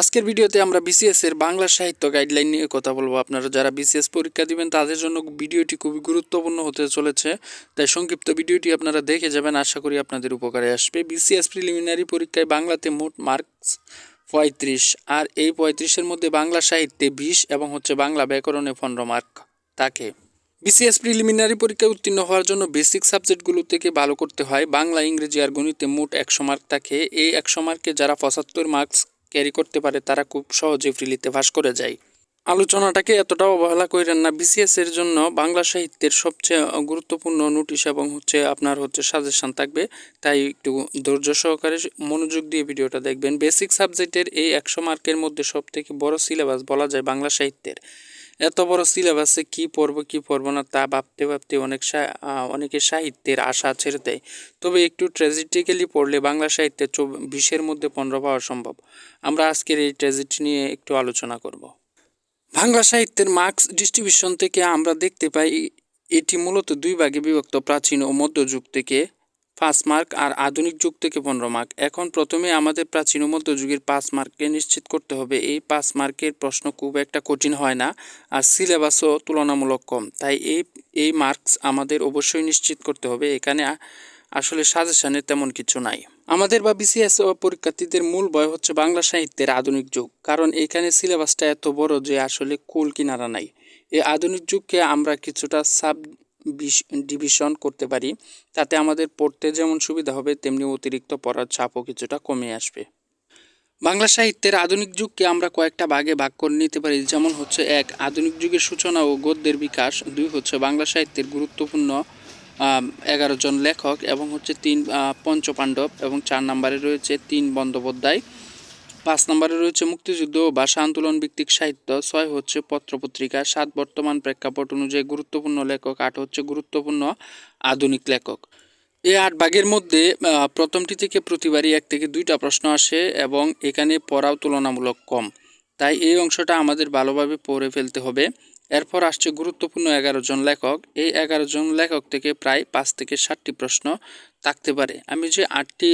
আজকের ভিডিওতে আমরা বিসিএস এর বাংলা সাহিত্য গাইডলাইন নিয়ে কথা বলব। আপনারা যারা বিসিএস পরীক্ষা দিবেন, তাদের জন্য ভিডিওটি খুবই গুরুত্বপূর্ণ হতে চলেছে। তাই সংক্ষিপ্ত ভিডিওটি আপনারা দেখে যাবেন, আশা করি আপনাদের উপকারে আসবে। বিসিএস প্রিলিমিনারি পরীক্ষায় বাংলাতে মোট মার্কস পঁয়ত্রিশ, আর এই পঁয়ত্রিশের মধ্যে বাংলা সাহিত্যে বিশ এবং হচ্ছে বাংলা ব্যাকরণে পনেরো মার্ক থাকে। বিসিএস প্রিলিমিনারি পরীক্ষায় উত্তীর্ণ হওয়ার জন্য বেসিক সাবজেক্টগুলো থেকে ভালো করতে হয়। বাংলা, ইংরেজি আর গণিতে মোট একশো মার্ক থাকে। এই একশো মার্কে যারা পঁচাত্তর মার্কস ক্যারি করতে পারে, তারা খুব সহজে ফ্রিলিতে ভাস করে যায়। আলোচনাটাকে এতটা অবহেলা করেন না বিসিএস এর জন্য বাংলা সাহিত্যের সবচেয়ে গুরুত্বপূর্ণ নোটিশ এবং হচ্ছে আপনার হচ্ছে সাজেশন থাকবে। তাই একটু ধৈর্য সহকারে মনোযোগ দিয়ে ভিডিওটা দেখবেন। বেসিক সাবজেক্টের এই একশো মার্কের মধ্যে সবথেকে বড় সিলেবাস বলা যায় বাংলা সাহিত্যের। এত বড় সিলেবাসে কি পড়ব, কি পড়ব না তা ভাবতে ভাবতে অনেক অনেকে সাহিত্যের আশা ছেড়ে দেয়। তবে একটু ট্র্যাজেডিক্যালি পড়লে বাংলা সাহিত্যে বিশের মধ্যে পনেরো পাওয়া সম্ভব। আমরা আজকের এই ট্র্যাজেডি নিয়ে একটু আলোচনা করব। বাংলা সাহিত্যের মার্কস ডিস্ট্রিবিউশন থেকে আমরা দেখতে পাই, এটি মূলত দুই ভাগে বিভক্ত, প্রাচীন ও মধ্যযুগ থেকে। পাঁচ মার্ক আর আধুনিক যুগ থেকে পনেরো মার্ক। এখন প্রথমে আমাদের প্রাচীন মধ্যযুগের পাঁচ মার্ককে নিশ্চিত করতে হবে। এই পাঁচ মার্কের প্রশ্ন খুব একটা কঠিন হয় না আর সিলেবাসও তুলনামূলক কম। তাই এই এই মার্কস আমাদের অবশ্যই নিশ্চিত করতে হবে। এখানে আসলে সাজেশনে তেমন কিছু নাই। আমাদের বা বিসিএস পরীক্ষার্থীদের মূল ভয় হচ্ছে বাংলা সাহিত্যের আধুনিক যুগ। কারণ এখানে সিলেবাসটা এত বড় যে আসলে কুল কিনারা নাই। এই আধুনিক যুগকে আমরা কিছুটা সাব ডিভিশন করতে পারি, তাতে আমাদের পড়তে যেমন সুবিধা হবে, তেমনি অতিরিক্ত পড়ার চাপও কিছুটা কমে আসবে। বাংলা সাহিত্যের আধুনিক যুগকে আমরা কয়েকটা ভাগে ভাগ করে নিতে পারি, যেমন হচ্ছে এক, আধুনিক যুগের সূচনা ও গদ্যের বিকাশ, দুই হচ্ছে বাংলা সাহিত্যের গুরুত্বপূর্ণ এগারো জন লেখক, এবং হচ্ছে তিন পঞ্চপাণ্ডব, এবং চার নম্বরে রয়েছে তিন বন্দ্যোপাধ্যায় পাঁচ নম্বরে রয়েছে মুক্তিযুদ্ধ ও ভাষা আন্দোলন ভিত্তিক সাহিত্য, ছয় হচ্ছে পত্রপত্রিকা, সাত বর্তমান প্রেক্ষাপট অনুযায়ী গুরুত্বপূর্ণ লেখক, আট হচ্ছে গুরুত্বপূর্ণ আধুনিক লেখক। এই আট ভাগের মধ্যে প্রথমটি থেকে প্রতিবারই এক থেকে দুইটা প্রশ্ন আসে এবং এখানে পড়াও তুলনামূলক কম। তাই এই অংশটা আমাদের ভালোভাবে পড়ে ফেলতে হবে। এরপর আসছে গুরুত্বপূর্ণ এগারো জন লেখক। এই এগারো জন লেখক থেকে প্রায় পাঁচ থেকে ষাটটি প্রশ্ন থাকতে পারে। আমি যে আটটি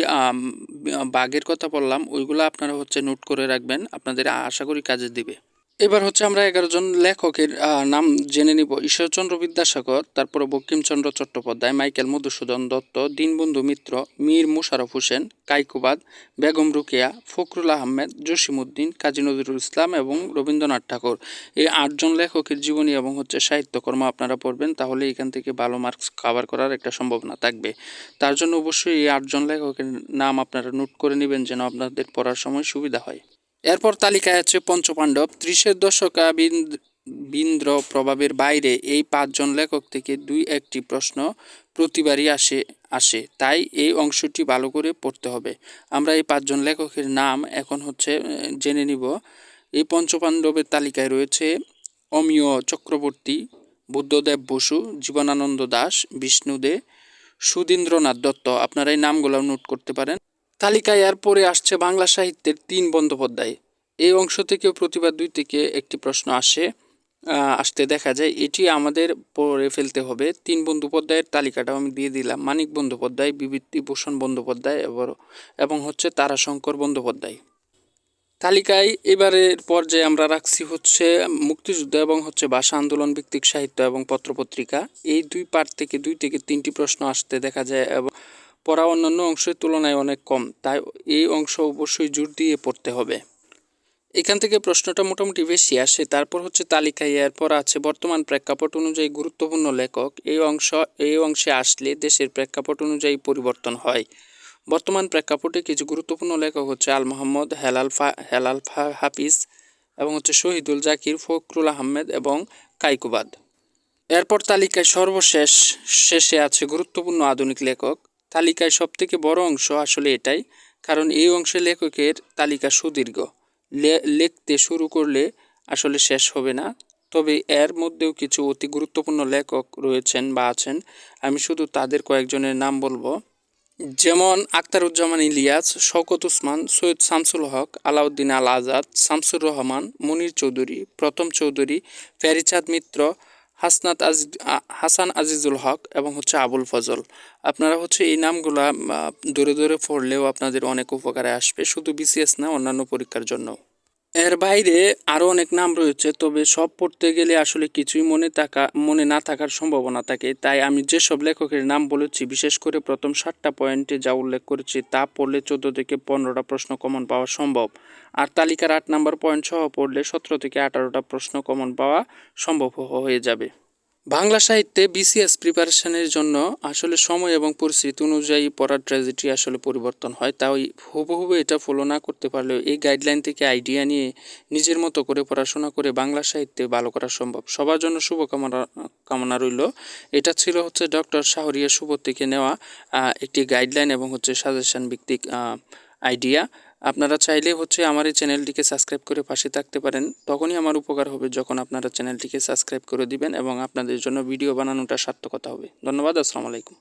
বাঘের কথা বললাম, ওইগুলো আপনারা হচ্ছে নোট করে রাখবেন। আপনাদের আশা করি কাজে দিবে। এবার হচ্ছে আমরা এগারো জন লেখকের নাম জেনে নিব। ঈশ্বরচন্দ্র বিদ্যাসাগর, তারপরে বঙ্কিমচন্দ্র চট্টোপাধ্যায়, মাইকেল মধুসূদন দত্ত, দীনবন্ধু মিত্র, মীর মুশারফ হোসেন, কাইকুবাদ, বেগম রুকেয়া, ফখরুল আহমেদ, জসিমউদ্দিন, কাজী নজরুল ইসলাম এবং রবীন্দ্রনাথ ঠাকুর। এই আটজন লেখকের জীবনী এবং হচ্ছে সাহিত্যকর্ম আপনারা পড়বেন, তাহলে এখান থেকে ভালো মার্কস কভার করার একটা সম্ভাবনা থাকবে। তার জন্য অবশ্যই এই আটজন লেখকের নাম আপনারা নোট করে নেবেন যেন আপনাদের পড়ার সময় সুবিধা হয়। এরপর তালিকায় আছে পঞ্চপাণ্ডব, ত্রিশের দশকা বিন্দ্র প্রভাবের বাইরে এই পাঁচজন লেখক থেকে দুই একটি প্রশ্ন প্রতিবারই আসে আসে। তাই এই অংশটি ভালো করে পড়তে হবে। আমরা এই পাঁচজন লেখকের নাম এখন হচ্ছে জেনে নিব। এই পঞ্চপাণ্ডবের তালিকায় রয়েছে অমিয় চক্রবর্তী, বুদ্ধদেব বসু, জীবনানন্দ দাস, বিষ্ণু দে সুধীন্দ্রনাথ দত্ত। আপনারা এই নামগুলো নোট করতে পারেন। তালিকায় এরপরে আসছে বাংলা সাহিত্যের তিন বন্দ্যোপাধ্যায়। এই অংশ থেকেও প্রতিবার দুই থেকে একটি প্রশ্ন আসে আসতে দেখা যায়, এটি আমাদের পরে ফেলতে হবে। তিন বন্দ্যোপাধ্যায়ের তালিকাটাও আমি দিয়ে দিলাম, মানিক বন্দ্যোপাধ্যায় বিভূতিভূষণ বন্দ্যোপাধ্যায় এবং হচ্ছে তারাশঙ্কর বন্দ্যোপাধ্যায়। তালিকায় এবারের পর্যায়ে আমরা রাখছি হচ্ছে মুক্তিযুদ্ধ এবং হচ্ছে ভাষা আন্দোলন, ভিত্তিক সাহিত্য এবং পত্রপত্রিকা। এই দুই পার্ট থেকে দুই থেকে তিনটি প্রশ্ন আসতে দেখা যায় এবং পড়া অন্যান্য অংশের তুলনায় অনেক কম, তাই এই অংশ অবশ্যই জোর দিয়ে পড়তে হবে। এখান থেকে প্রশ্নটা মোটামুটি বেশি আসে, তারপর হচ্ছে তালিকায় এরপর আছে বর্তমান প্রেক্ষাপট অনুযায়ী গুরুত্বপূর্ণ লেখক। এই অংশ, এই অংশে আসলে দেশের প্রেক্ষাপট অনুযায়ী পরিবর্তন হয়। বর্তমান প্রেক্ষাপটে কিছু গুরুত্বপূর্ণ লেখক হচ্ছে আল মোহাম্মদ, হেলাল ফা, হেলাল হাফিজ এবং হচ্ছে শহীদুল জাকির, ফখরুল আহমেদ এবং কাইকুবাদ। এরপর তালিকায় সর্বশেষ শেষে আছে গুরুত্বপূর্ণ আধুনিক লেখক। তালিকায় সবথেকে বড় অংশ আসলে এটাই, কারণ এই অংশে লেখকের তালিকা সুদীর্ঘ। লিখতে শুরু করলে আসলে শেষ হবে না, তবে এর মধ্যেও কিছু অতি গুরুত্বপূর্ণ লেখক রয়েছেন বা আছেন, আমি শুধু তাদের কয়েকজনের নাম বলব। যেমন আখতারুজ্জামান ইলিয়াস, শওকত উসমান, সৈয়দ শামসুল হক, আলাউদ্দিন আল আজাদ, শামসুর রহমান, মুনির চৌধুরী, প্রথম চৌধুরী, ফেরিচাঁদ মিত্র হাসনাত আজিজ হাসান আজিজুল হক এবং হচ্ছে আবুল ফজল। আপনারা হচ্ছে এই নামগুলা দূরে ধরে পড়লেও আপনাদের অনেক উপকারে আসবে। শুধু বিসিএস না, অন্যান্য পরীক্ষার জন্য এর বাইরে আরও অনেক নাম রয়েছে, তবে সব পড়তে গেলে আসলে কিছুই মনে থাকা, মনে না থাকার সম্ভাবনা থাকে। তাই আমি যেসব লেখকের নাম বলেছি, বিশেষ করে প্রথম সাতটা পয়েন্টে যা উল্লেখ করেছি, তা পড়লে চোদ্দ থেকে পনেরোটা প্রশ্ন কমন পাওয়া সম্ভব। আর তালিকার আট নম্বর পয়েন্ট সহ পড়লে সতেরো থেকে আঠারোটা প্রশ্ন কমন পাওয়া সম্ভব হয়ে যাবে। বাংলা সাহিত্যে বিসিএস প্রিপারেশনের জন্য আসলে সময় এবং পরিস্থিতি অনুযায়ী পড়ার ট্র্যাজেডি আসলে পরিবর্তন হয়। তাই হুবহু এটা ফলো না করতে পারলেও এই গাইডলাইন থেকে আইডিয়া নিয়ে নিজের মতো করে পড়াশোনা করে বাংলা সাহিত্যে ভালো করা সম্ভব। সবার জন্য শুভকামনা, কামনা রইল। এটা ছিল হচ্ছে ডক্টর শাহরিয়া শুভ থেকে নেওয়া একটি গাইডলাইন এবং হচ্ছে সাজেশন ভিত্তিক আইডিয়া আপনারা চাইলে হচ্ছে আমার এই চ্যানেলটিকে সাবস্ক্রাইব করে পাশে থাকতে পারেন। তখনই আমার উপকার হবে যখন আপনারা চ্যানেলটিকে সাবস্ক্রাইব করে দিবেন এবং আপনাদের জন্য ভিডিও বানানোটা সার্থকতা হবে। ধন্যবাদ, আসসালামু আলাইকুম।